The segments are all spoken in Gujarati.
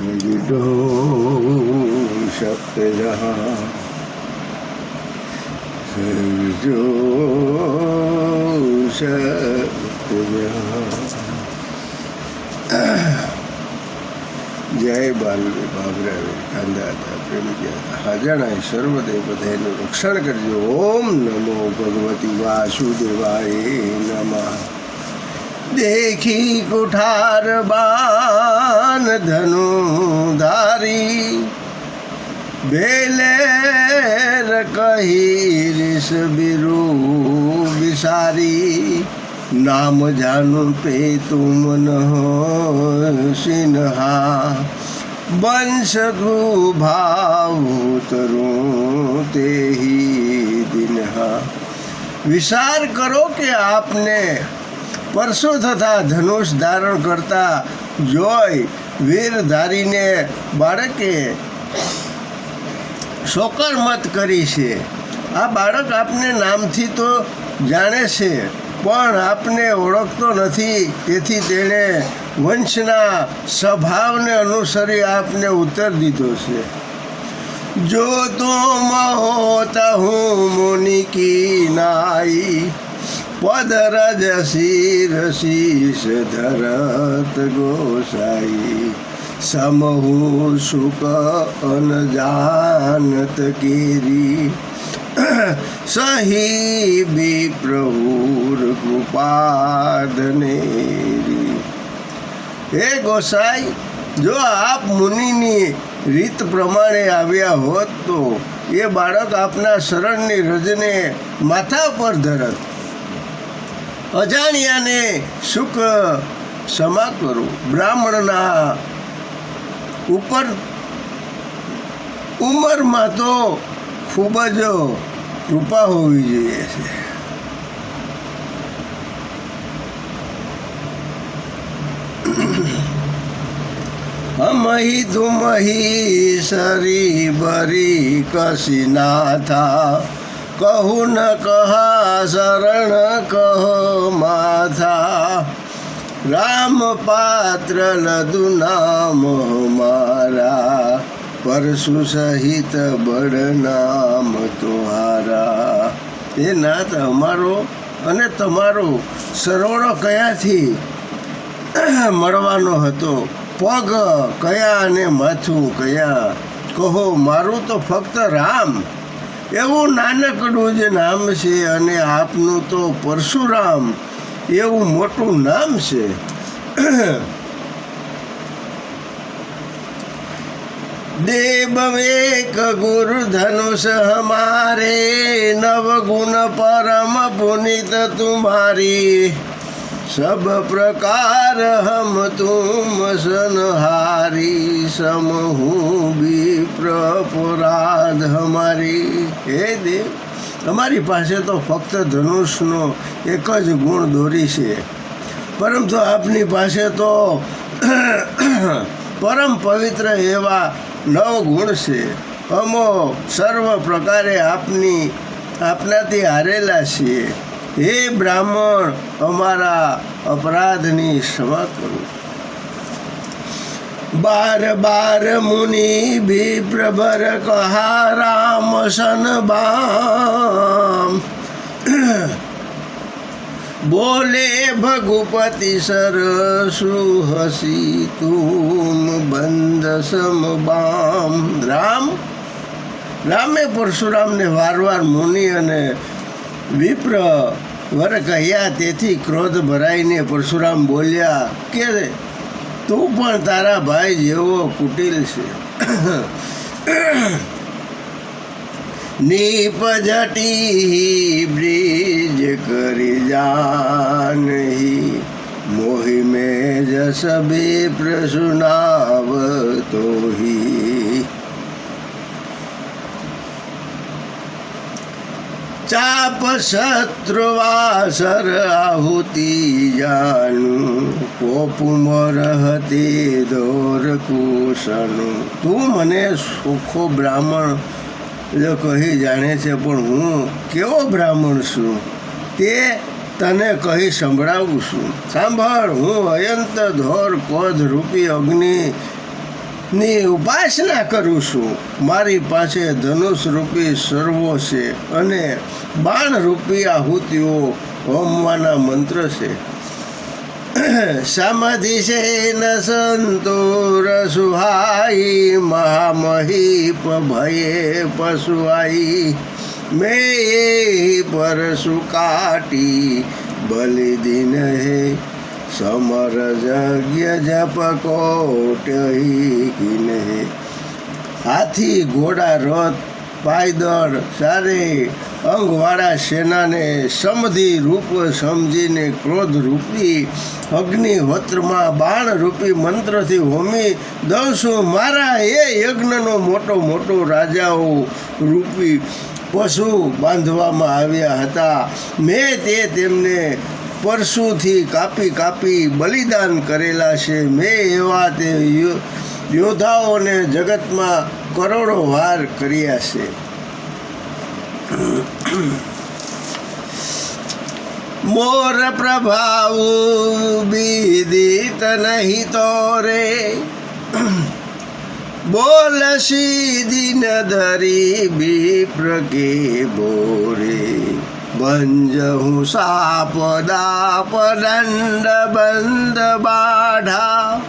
विदो शक्तजः विदो शक्तजः જય બાલવી બાબરા કાંદા હતા પ્રેમજી હતા હાજણાય સર્વદેવ બધાનું રક્ષણ કરજો ઓમ નમો ભગવતી વાસુદેવાય નમઃ દેખી કુઠાર બાન ધનુ ધારી બેલેર કહી રિસ બિરુ બિસારી નામ જાનું પે તુમ ન સિન્હા બંશ ભાવ તરું તેહી દિનહા વિચાર કરો કે આપને પરસો થતા ધનુષ ધારણ કરતા જોઈ વીર ધારીને બાળકે શોકર મત કરી છે. આ બાળક આપને નામથી તો જાણે છે, પણ આપને ઓળખતો નથી. તેથી તેણે વંશના સ્વભાવને અનુસરી આપને ઉત્તર દીધો છે. જો તુમ હોતા હું મુનિ કી નાઈ પદ રજ શીર શીશ ધરત ગોસાઈ સમહુ સુક અનજાનત કેરી સહી બી પ્રભુર હે ગોસાઈ જો આપ મુનિની રીત પ્રમાણે આવ્યા હોત તો એ બાળક આપના શરણની રજને માથા પર ધરત અજાણ્યાને સુખ ક્ષમા કરો. બ્રાહ્મણના ઉપર ઉંમરમાં તો ખૂબ જ કૃપા હોવી જોઈએ છે. હમહી તુમહી સરી બરી કસી નાથા કહું ન કહા, શરણ કહ માથા. રામ પાત્ર લદુ નામ મારા. પરશુ સહિત બળ નામ તોહારા. એ નાથ અમારો અને તમારો સરોળો કયાથી મળવાનો હતો? પગ કયા અને માથું કયા? કહો, મારું તો ફક્ત રામ. એવું નાનકડું જ નામ છે અને આપનું તો પરશુરામ એવું મોટું નામ છે. દેવ એક ગુરુ ધનુષ હમારે નવ ગુણ પરમ પુનિત તુમારી. सब प्रकार हम तुम सनहारी समूह विप्र પુરાધ હમારી હે દેવ તમારી પાસે તો ફક્ત ધનુષનો એક જ ગુણ દોરી છે પરંતુ આપની પાસે તો પરમ પવિત્ર એવા નવ ગુણ છે અમો સર્વ પ્રકારે આપની આપનાથી હારેલા છીએ હે બ્રાહ્મણ, અમારા અપરાધની ક્ષમા કરો. બાર બાર મુનિ ભી પ્રભર કહા, રામ સન બામ. બોલે ભગુપતિ સરસુ હસી તુમ બંધ સમ બામ. રામ? રામે પરશુરામને વારવાર મુનિ અને વિપ્ર વર કહ્યા, તેથી ક્રોધ ભરાઈને પરશુરામ બોલ્યા, કે તું પણ તારા ભાઈ જેવો કુટિલ છે? નીપજટી બ્રિજ કરી જાનહી મોહી મેં જસ બે પ્રસુનાવ તોહી ચાપ શત્રુવાસર આહુતિ જાનું કોપુમર હતી દોર કુશનું. તું મને સુખો બ્રાહ્મણ જો કહી જાણે છે, પણ હું કેવો બ્રાહ્મણ છું? તે તને કહી સંભળાવું છું. સાંભળ, હું અયંત ધોર કોધ રૂપી અગ્નિ ની ઉપાસના કરું છું. મારી પાસે ધનુષ રૂપી સર્વો છે અને બાણ રૂપી આહુતિઓ હોમવાના મંત્ર છે. સમાધિ છે ન સંતોર સુહાઈ મહામહીપ ભયે પશુઆઈ. મેં સુ કાટી બલિદિન હે. સમર જગ્ય જપ કોટ હાથી ઘોડા રથ, પાયદળ સારે અંગવાળા સેનાને સમધિ રૂપ સમજીને ક્રોધ રૂપી, અગ્નિહોત્રમાં બાણ રૂપી મંત્રથી હોમી દઉં મારા એ યજ્ઞનો મોટો મોટો રાજાઓ રૂપી પશુ બાંધવામાં આવ્યા હતા. મેં તે તેમને પરશુથી કાપી કાપી બલિદાન કરેલા છે. મેં એવા તે યોદ્ધાઓને જગતમાં કરોડો વાર કર્યા છે. મોર પ્રભાવ બીદિત નહીં તો રે. બોલ સીધીન ધરી બી પ્રગે બોરે. બંજ હું સાપ દાપ બંધ બાઢા.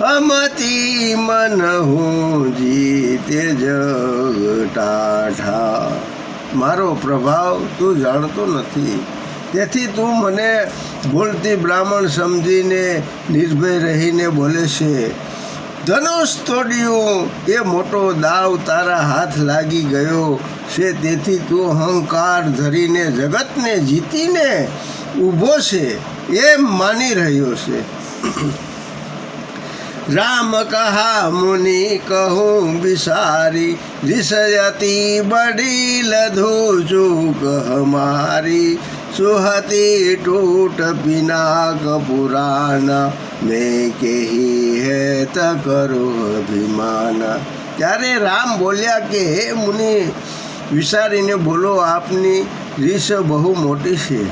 અમતી મન હું જીતે જગટાઠા મારો પ્રભાવ તું જાણતો નથી. તેથી તું મને બોલતી બ્રાહ્મણ સમજીને નિર્ભય રહીને બોલે છે. ધનુષ તોડ્યું એ મોટો દાવ તારા હાથ લાગી ગયો છે, તેથી તું અહંકાર ધરીને જગતને જીતીને ઊભો છે, એમ માની રહ્યો છે. રામ કહા, મુનિ કહું બિસારી રિસયતી બડી લધુ ચૂક હમારી. સુહતી ટૂટ પિનાક પુરાણ મેં કેહી હે ત કરો અભિમાન ત્યારે રામ બોલ્યા કે, હે મુનિ વિચારીને બોલો, આપની રીસ બહુ મોટી છે.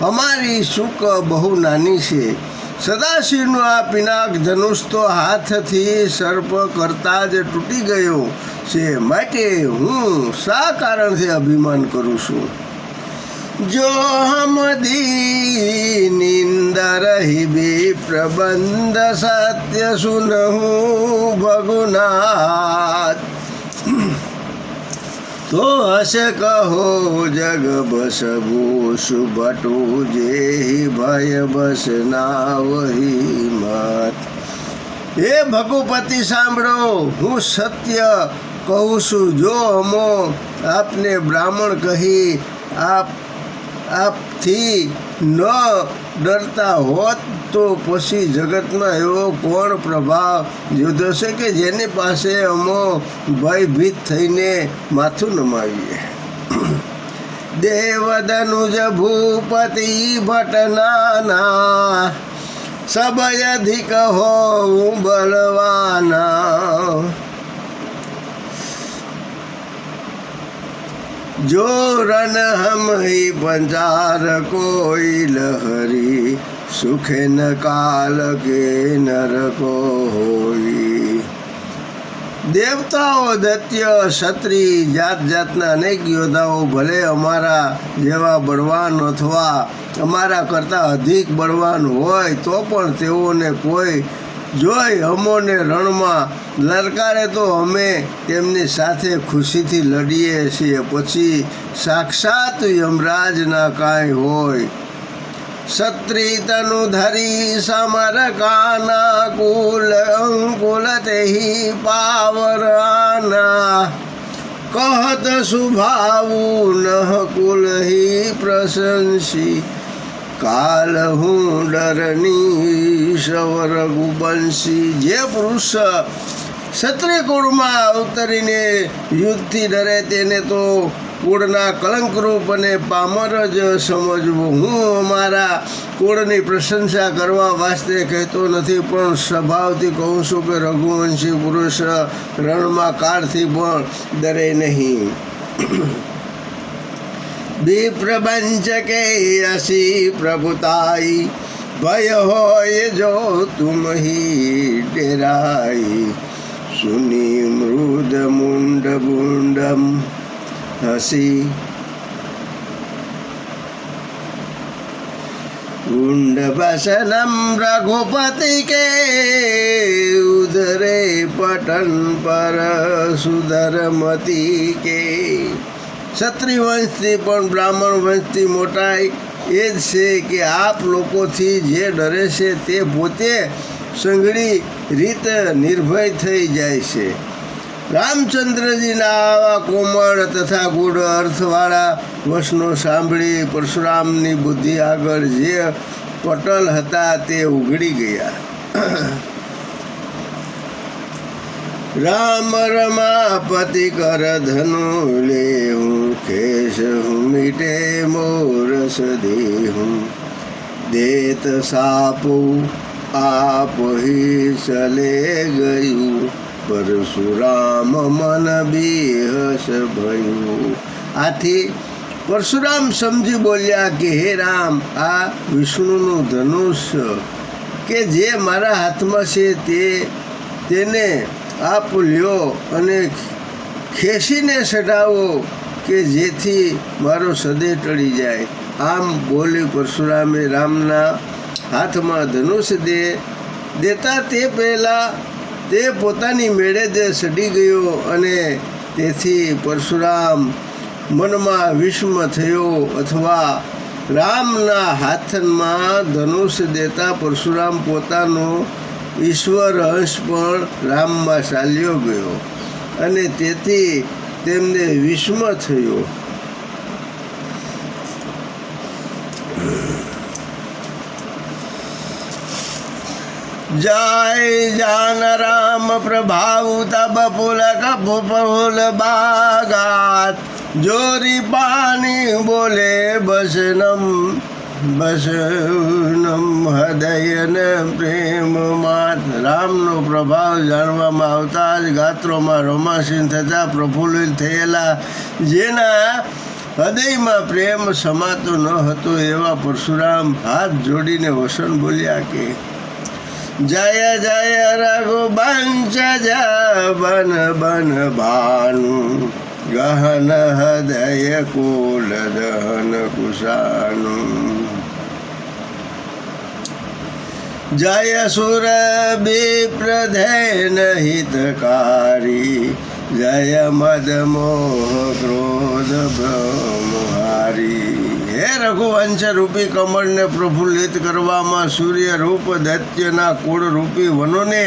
અમારી સુખ બહુ નાની છે. સદાશિવનું આ પિનાક ધનુષ તો હાથથી સર્પ કરતાં જ તૂટી ગયો છે. માટે હું શા કારણથી અભિમાન કરું છું? જો હમ નિંદર હિબી પ્રબંધ સત્ય સુનહું ભગુનાથ તો હશે કહો જગ બસબુ સુભટુ જે ભય બસ ના વહી મત હે ભગુપતિ સાંભળો હું સત્ય કહું છું જો અમો આપને બ્રાહ્મણ કહી આપ આપથી ન ડરતા હોત તો પછી જગતમાં એવો કોણ પ્રભાવ યોધશે કે જેની પાસે અમો ભયભીત થઈને માથું નમાવીએ? દેવદનુજ ભૂપતિ ભટનાના સબય અધિક હોઉં બલવાના જો હી પંચાર કોઈ લહરી, સુખે ન કાલ કે નર કો હોઈ દેવતાઓ દત્ય ક્ષત્રિય, જાત જાતના અનેક યોદ્ધાઓ ભલે અમારા જેવા બળવાન અથવા અમારા કરતાં અધિક બળવાન હોય, તો પણ તેઓને કોઈ જોઈ અમોને રણમાં લલકારે તો અમે તેમની સાથે ખુશીથી લડીએ છીએ. પછી સાક્ષાત યમરાજના કાંઈ હોય. ક્ષત્રિ તનુ ધરી સમર કાના કુલ અંકુલ તેહી પાવરાના. કહત સુભાવું નહ કુલ પ્રશંસી. કાલ હું ડરની સવર ગુબંસી જે પુરુષ ક્ષત્રિય કુળમાં અવતરીને યુદ્ધથી ડરે તેને તો કુળના કલંકરૂપ અને પામર જ સમજવું. હું અમારા કુળની પ્રશંસા કરવા વાસ્તે કહેતો નથી, પણ સ્વભાવથી કહું છું કે રઘુવંશી પુરુષ રણમાં કાળથી પણ ડરે નહીં. દીપ્રબંચ કે અસી પ્રભુતાઈ ભય હોય જો તુમ હી ડેરાઈ સુની મૃદ મુંડ મુંડમ હસી ગુંડવસનમ રઘુપતિ કે ઉદરે પટન પર સુધરમતી કે ક્ષત્રિય વંશથી પણ બ્રાહ્મણ વંશથી મોટાઈ એ જ છે કે આપ લોકોથી જે ડરે છે તે પોતે સંઘળી રીતે નિર્ભય થઈ જાય છે. રામચંદ્રજીના આવા કોમળ તથા ગૂઢ અર્થવાળા વશનો સાંભળી પરશુરામની બુદ્ધિ આગળ જે પટલ હતા તે ઉઘડી ગયા. રામ રમાપતિ કર ધનુ લેહું કેશ હું મીટે મોરસ દેહું. દેત સાપુ આપ હી ચલે ગયું, પરશુરામ મન બેહસ ભયું. આથી પરશુરામ સમજી બોલ્યા કે, હે રામ, આ વિષ્ણુનું ધનુષ, કે જે મારા હાથમાં છે તે, તેને આપ લ્યો અને ખેંચીને ચઢાવો કે જેથી મારો સદે ટળી જાય. આમ બોલી પરશુરામે રામના હાથમાં ધનુષ દે, દેતા તે પહેલાં તે પોતાની મેળે જ સડી ગયો અને તેથી પરશુરામ મનમાં વિષ્મ થયો અથવા રામના હાથમાં ધનુષ દેતા પરશુરામ પોતાનો ઈશ્વર અંશ પણ રામમાં ચાલ્યો ગયો અને તેથી તેમને વિસ્મ થયો. જય જાન રામ પ્રભાવ તબ પુલક ફૂલ બાગાત. જોરી પાણી બોલે બસનમ. બસનમ હૃદયને પ્રેમમાં રામનો પ્રભાવ જાણવામાં આવતા જ ગાત્રોમાં રોમાસીન થતા પ્રફુલ્લિત થયેલા, જેના હૃદયમાં પ્રેમ સમાતો ન હતો એવા પરશુરામ હાથ જોડીને વસન બોલ્યા કે, જય જય રઘુવંશ બન બન, ભાનુ. ગહન હૃદય કુલ દહન કુશાનુ જય સુર વિપ્રધેન હિતકારી જય મદ મોહ ક્રોધ બ્રહ્મહારી હે રઘુવંશ રૂપી કમળને પ્રફુલ્લિત કરવામાં સૂર્ય રૂપ દૈત્યના કુળ રૂપી વનોને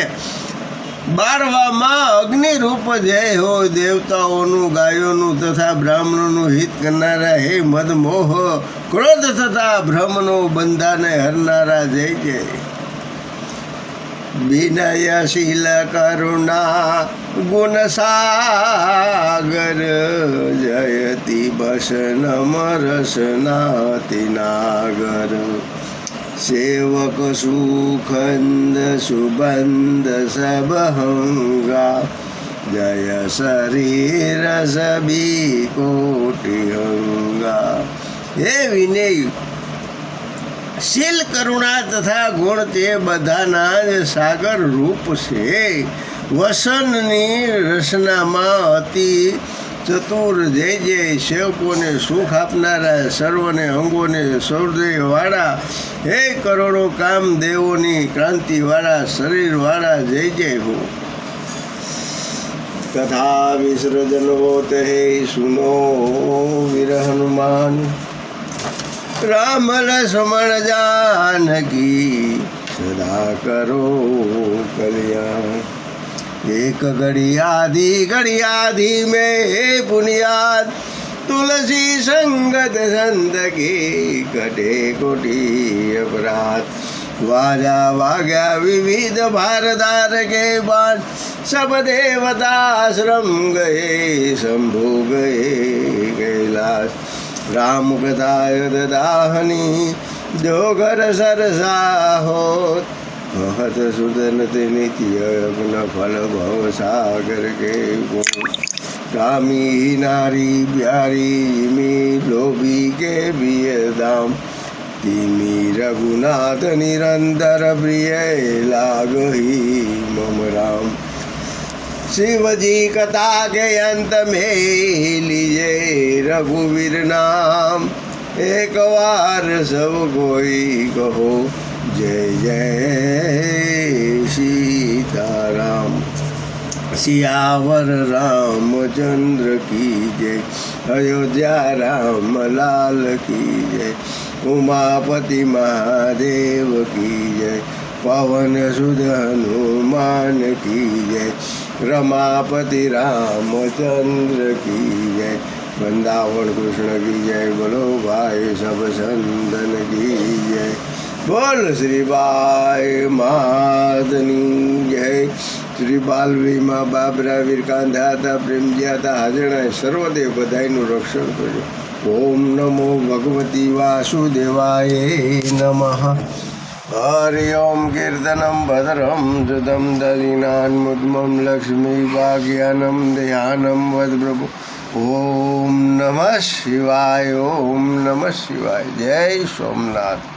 બારવામાં અગ્નિ રૂપ જય હો દેવતાઓનું, ગાયોનું તથા બ્રાહ્મણોનું હિત કરનારા હે મદમોહ. ક્રોધ તથા ભ્રમનો બંધાને હરનારા જય જય. વિનયશીલ કરુણા, ગુણ સાગર, જયતિ બસનમ રસનાતિ નાગર. સુખંદ સુબંધ સબહંગા. જય શરીર સબી કોટી અંગા હે વિનય, શીલ કરુણા તથા ગુણ તે બધાના જ સાગર રૂપ છે. વસનની રચનામાં અતિ ચતુર જય જય સેવકોને સુખ આપનારા, સર્વને અંગોને સૌદયવાળા હે કરોડો કામ દેવોની ક્રાંતિવાળા, શરીરવાળા, જય જય હો. તથા વિસર્જન હોત હે, સુનો વીર હનુમાન. રામ રસમણ જાનકી, સદા કરો કલ્યાણ. એક ઘડી આધી ઘડી આધી મેં બુનિયાદ તુલસી સંગત સંત કે કટે અપરાધ. વાજા વાગ્યા વિવિધ ભારદાર કે બાદ સબ દેવતાશ્રમ ગયે, શંભુ ગયે કૈલાસ. રામ કથાય દાહની જો ઘર સરસા હોત. હત સુદન નિત્ય ન ફલ ભવ સાગર કે કામી નારી પ્યારી મી લોભી કે બિયદામ તિમી રઘુનાથ નિરંતર પ્રિય લાગહી મમ રામ શિવજી કથા કે અંત મેં લીજે રઘુવીર નામ नाम एक बार सब कोई कहो जय जय सीताराम सियावर रामचंद्र की जय अयोध्या राम लाल की जय उमापति महादेव की जय पवन सुध हनुमान की जय रमापति रामचंद्र की जय વૃંદાવન કૃષ્ણ કી જય બોલો ભાઈ સબ સંતન કી જય બોલ શ્રી બાય માતની જય. શ્રી બાલવીમાં બાબરા, વીરકાંધા હતા પ્રેમજી હતા હાજરણાએ સર્વદેવ બધાયનું રક્ષણ કર્યું ઓમ નમો ભગવતી વાસુદેવાય નમઃ. હરિ ઓમ કીર્તનમ ભદ્રમ સુદમ દરિનાન મુદ્મમ લક્ષ્મી ભાગ્યાનમ ધ્યાનમ વદ પ્રભુ. ઓમ નમઃ શિવાય ઓમ નમઃ શિવાય. જય સોમનાથ.